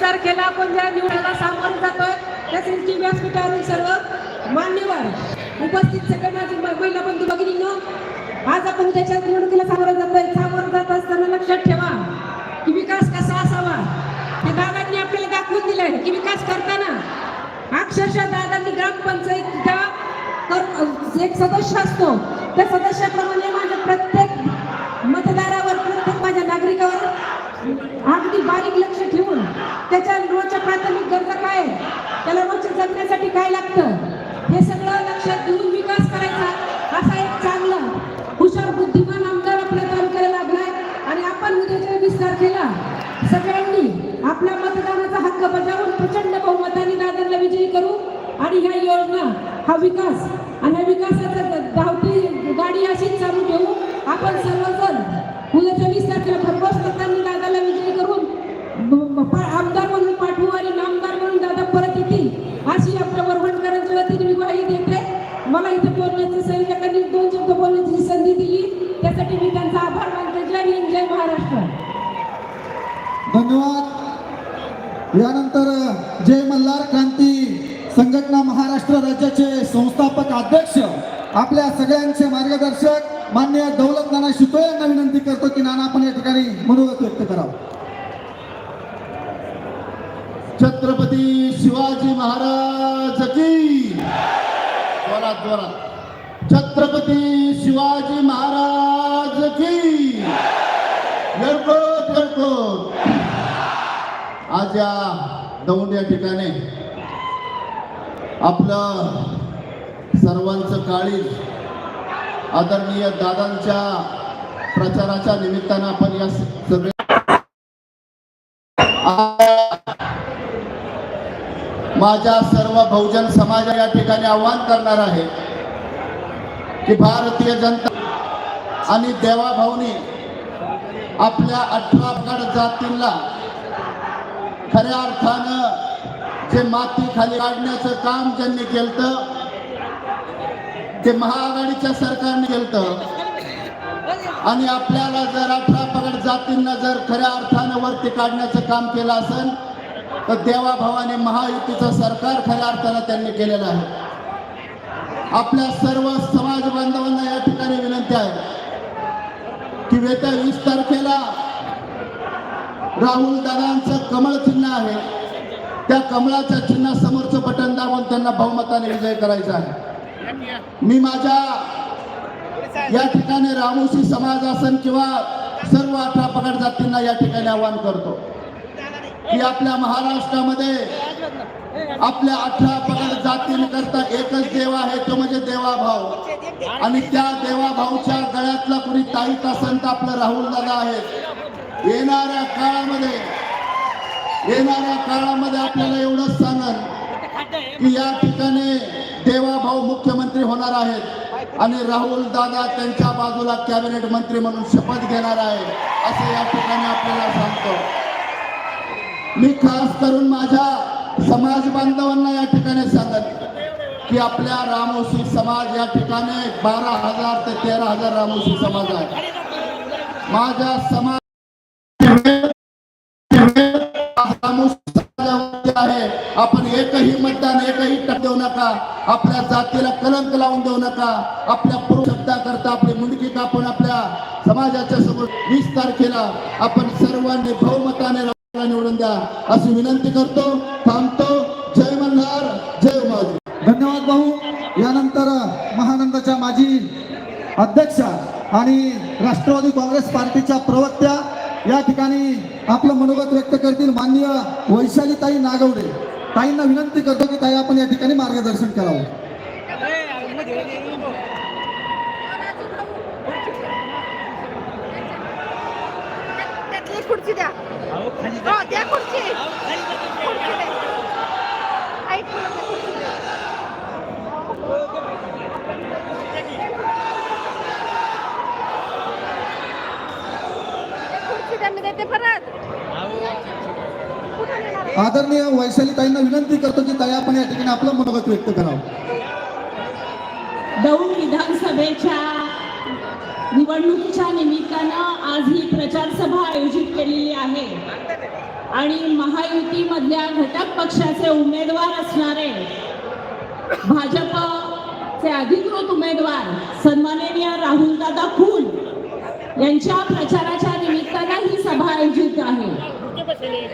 वीस तारखेला आपण ज्या निवडणुकीला सामोरं जातोय त्या सिंची व्यासपीठावरून सर्व मान्यवर उपस्थित सगळे माझी महिला बंधू भगिनींनो आज आपण त्याच्या निवडणुकीला सामोरं जातोय. सामोरं जात असताना लक्षात ठेवा की विकास कसा असावा? हे दादांनी आपल्याला दाखवून दिलंय की विकास करताना अक्षरशः दादांनी ग्रामपंचायतीचा एक सदस्य असतो. त्या सदस्याप्रमाणे माझ्या प्रत्येक काय लागतं? हे सगळं लक्षात घेऊन विकास करायचा. असा एक चांगला हुशार बुद्धिमान आमदार आपल्या तालुक्याला लागलाय. आणि आपण उद्याच्या वीस तारखेला सगळ्यांनी आपल्या मतदानाचा हक्क बजावून प्रचंड बहुमताने दादांना विजयी करू. आणि ह्या योजना हा विकास आणि ह्या विकासाचा धावती गाडी अशीच चालू ठेवू. आपण सर्वजण उद्याच्या वीस तारखेला भरघोस मतांनी दादाला विजयी करून आमदार म्हणून पाठवू आणि नामदार म्हणून दादा परत येतील अशी आपल्या वरवणकरांच्या वतीने देते. मला इथे बोलण्याची सैनिकांनी दोन शब्द बोलण्याची संधी दिली त्यासाठी मी त्यांचा आभार मानते. जय हिंद जय महाराष्ट्र. धन्यवाद. यानंतर जय मल्हार क्रांती संघटना महाराष्ट्र राज्याचे संस्थापक अध्यक्ष आपल्या सगळ्यांचे मार्गदर्शक मान्य दौलत नाना शितोळे यांना विनंती करतो की नाना आपण या ठिकाणी मनोगत व्यक्त करावं. छत्रपती शिवाजी महाराज की. जोरात छत्रपती शिवाजी महाराज की येळकोट येळकोट आज या दौंड या ठिकाणी आपलं सर्वांचं काळी आदरणीय दादांच्या प्रचाराच्या निमित्तानं आपण या सगळ्या माझ्या सर्व बहुजन समाज या ठिकाणी आव्हान करणार आहे की भारतीय जनता आणि देवाभाऊनी आपल्या अठरा गड जातींना खऱ्या अर्थानं जे माती खाली काढण्याचं काम ज्यांनी केलं ते महाआघाडीच्या सरकारने केलं आणि आपल्याला जर अठरा पगड जातींना जर खऱ्या अर्थानं वरती काढण्याचं काम केलं असेल तर देवाभावाने महायुतीचं सरकार खऱ्या अर्थानं त्यांनी केलेलं आहे. आपल्या सर्व समाज बांधवांना या ठिकाणी विनंती आहे की येत्या वीस तारखेला राहुल दादांचं कमळ चिन्ह आहे. त्या कमळाच्या चिन्हा समोरचं बटन दाबून त्यांना बहुमताने विजय करायचा आहे. मी माझ्या या ठिकाणी रामोशी समाज असन किंवा सर्व अठरा पगड जातींना या ठिकाणी आवाहन करतो. की आपल्या महाराष्ट्रामध्ये आपल्या अठरा पगड जातींकरता एकच देव आहे तो म्हणजे देवाभाव आणि त्या देवाभाऊच्या गळ्यातला कुणी ताईत असन आपलं राहुल दादा आहे. येणाऱ्या काळामध्ये येणाऱ्या काळामध्ये आपल्याला एवढंच सांगन की या ठिकाणी देवाभाऊ मुख्यमंत्री होणार आहेत. आणि राहुल दादा त्यांच्या बाजूला कॅबिनेट मंत्री म्हणून शपथ घेणार आहे. असं या ठिकाणी आपल्याला सांगतो. मी खास करून माझ्या समाज बांधवांना या ठिकाणी सांगत की आपल्या रामोशी समाज या ठिकाणी बारा हजार ते तेरा हजार रामोशी समाज आहे. माझ्या समाज आहे आपण एकही मतदान एकही टक देऊ नका. आपल्या जातीला कलंक लावून देऊ नका. आपल्या पुरुष करता आपली मुंडकी कापून आपल्या समाजाच्या समोर वीस तारखेला आपण सर्वांनी बहुमताने निवडून द्या. अशी विनंती करतो थांबतो. जय मल्हार जय उमाजी. धन्यवाद भाऊ. यानंतर महानंदाच्या माजी अध्यक्षा आणि राष्ट्रवादी काँग्रेस पार्टीच्या प्रवक्त्या या ठिकाणी आपलं मनोगत व्यक्त करतील माननीय वैशालीताई नागवडे. ताईंना विनंती करतो की ताई आपण या ठिकाणी मार्गदर्शन करावं. खुर्ची द्या. द्या खुर्ची. खुर्ची द्या. खुर्ची? आदरणीय वैशालीताईंना विनंती करतो की ताई आपण या ठिकाणी आपलं मनोगत व्यक्त करावं. दौंड विधानसभेच्या निवडणुकीच्या निमित्तानं आज ही प्रचार सभा आयोजित केलेली आहे. आणि महायुतीमधल्या घटक पक्षाचे उमेदवार असणारे भाजपचे अधिकृत उमेदवार सन्माननीय राहुलदादा खून यांच्या प्रचाराच्या निमित्तानं ही सभा आयोजित आहे.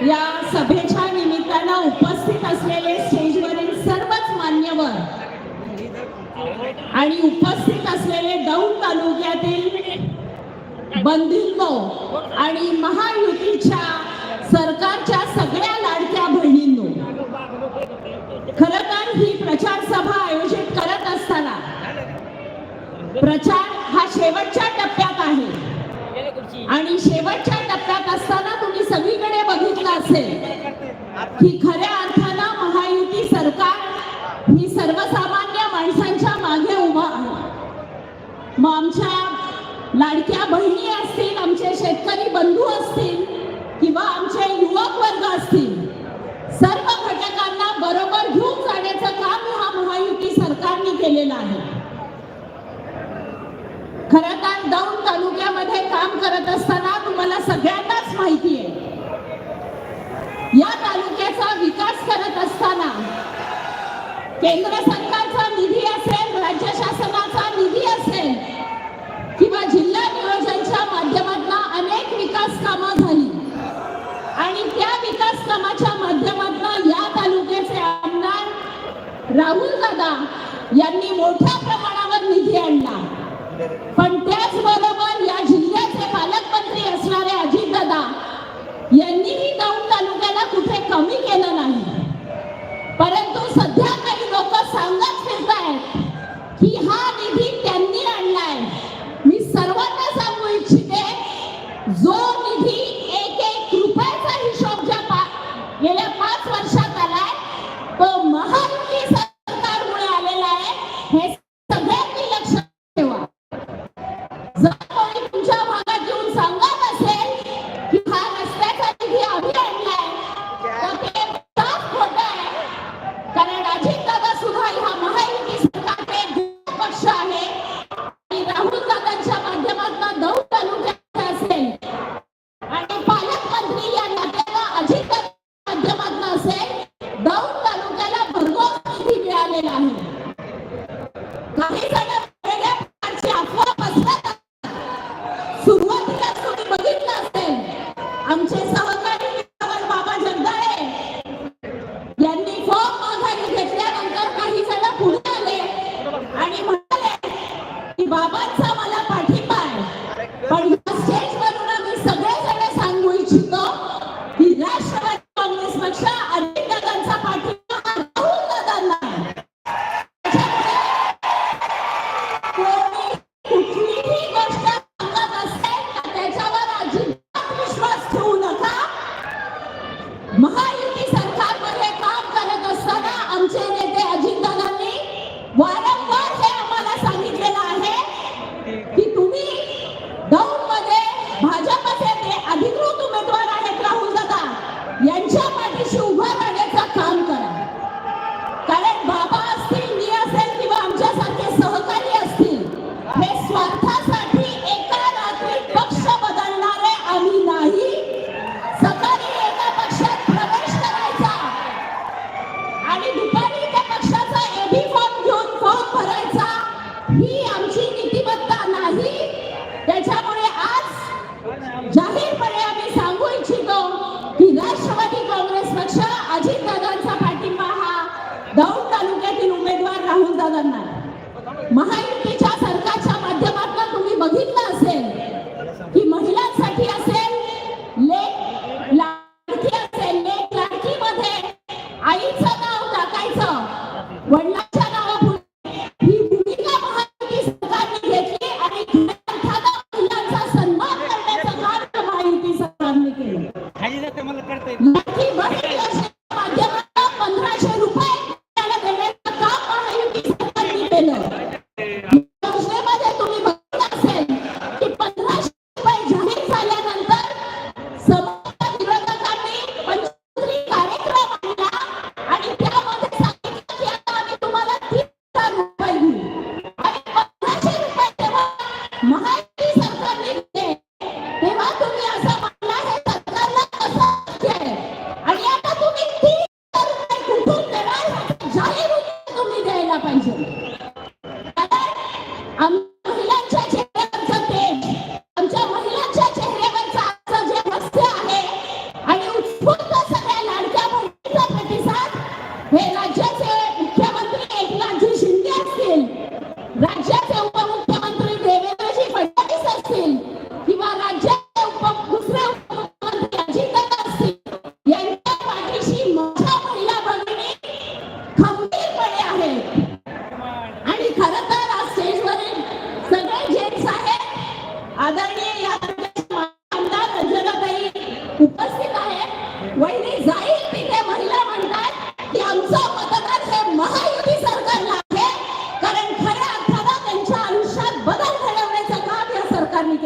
या सभेच्या निमित्तानं उपस्थित असलेले स्टेजवरील सर्वच मान्यवर आणि उपस्थित असलेले दौंड तालुक्यातील बंधूंनो हो. आणि महायुतीच्या सरकारच्या सगळ्या लाडक्या बहिणींनो खर तर ही प्रचार सभा आयोजित करत असताना प्रचार हा शेवटच्या टप्प्यात आहे. आणि शेवटच्या टप्प्यात असताना तुम्ही सगळीकडे बघितलं असेल की खऱ्या अर्थानं महायुती सरकार ही सर्वसामान्य माणसांच्या मागे उभा आहे. मग आमच्या लाडक्या बहिणी असतील आमचे शेतकरी बंधू असतील किंवा आमचे युवक वर्ग असतील सर्व घटकांना बरोबर घेऊन जाण्याचं काम हा महायुती सरकारने केलेलं आहे. खरं तर दौंड तालुक्यामध्ये काम करत असताना तुम्हाला सगळ्यांनाच माहिती आहे. या तालुक्याचा विकास करत असताना केंद्र कमी केलं नाही निधी आहे. काही जण वेगळ्या प्रकारची अफवा सुरुवातीला तुम्ही बघितलं असेल आमचे सहकारी बाबा जगदाळे यांनी फॉर्म माघारी घेतल्यानंतर काही जण पुढे आले आणि म्हणाले की बाबांचा हे स्वार्थासाठी एका आणि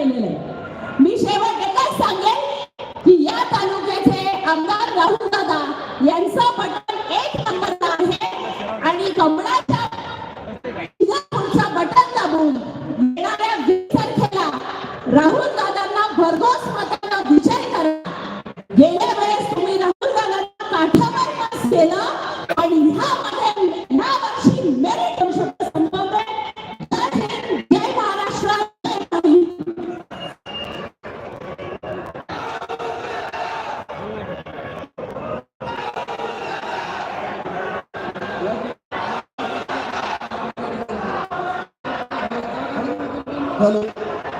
केलेलं आहे. मी शेवट एकच सांगेन? की या तालुक्याचे आमदार राहुल दादा यांचं बटन एक नंबर आहे. आणि कमळाच्या पुढचा बटन दाबून येणाऱ्या वीस तारखेला राहुल दादांना भरघोस मतांना विजय करा. गेल्या वेळेस तुम्ही राहुल दादांना काठावर केलं. आणि ह्यामध्ये ह्या वर्षी मेरिट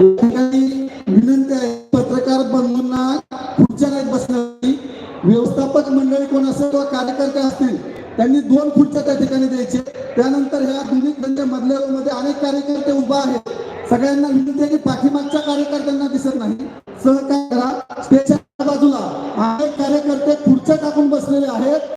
विनंती आहे पत्रकार बंधूंना खुर्च्या नाहीत बसण्याची व्यवस्थापक मंडळी कोण असेल किंवा कार्यकर्ते असतील त्यांनी दोन खुर्च्या त्या ठिकाणी द्यायचे. त्यानंतर ह्या दोन्ही खंड मधल्या मध्ये अनेक कार्यकर्ते उभा आहेत. सगळ्यांना विनंती आहे की पाठीमागच्या कार्यकर्त्यांना दिसत नाही. सहकार्य करा. त्याच्या बाजूला अनेक कार्यकर्ते खुर्च्या टाकून बसलेले आहेत.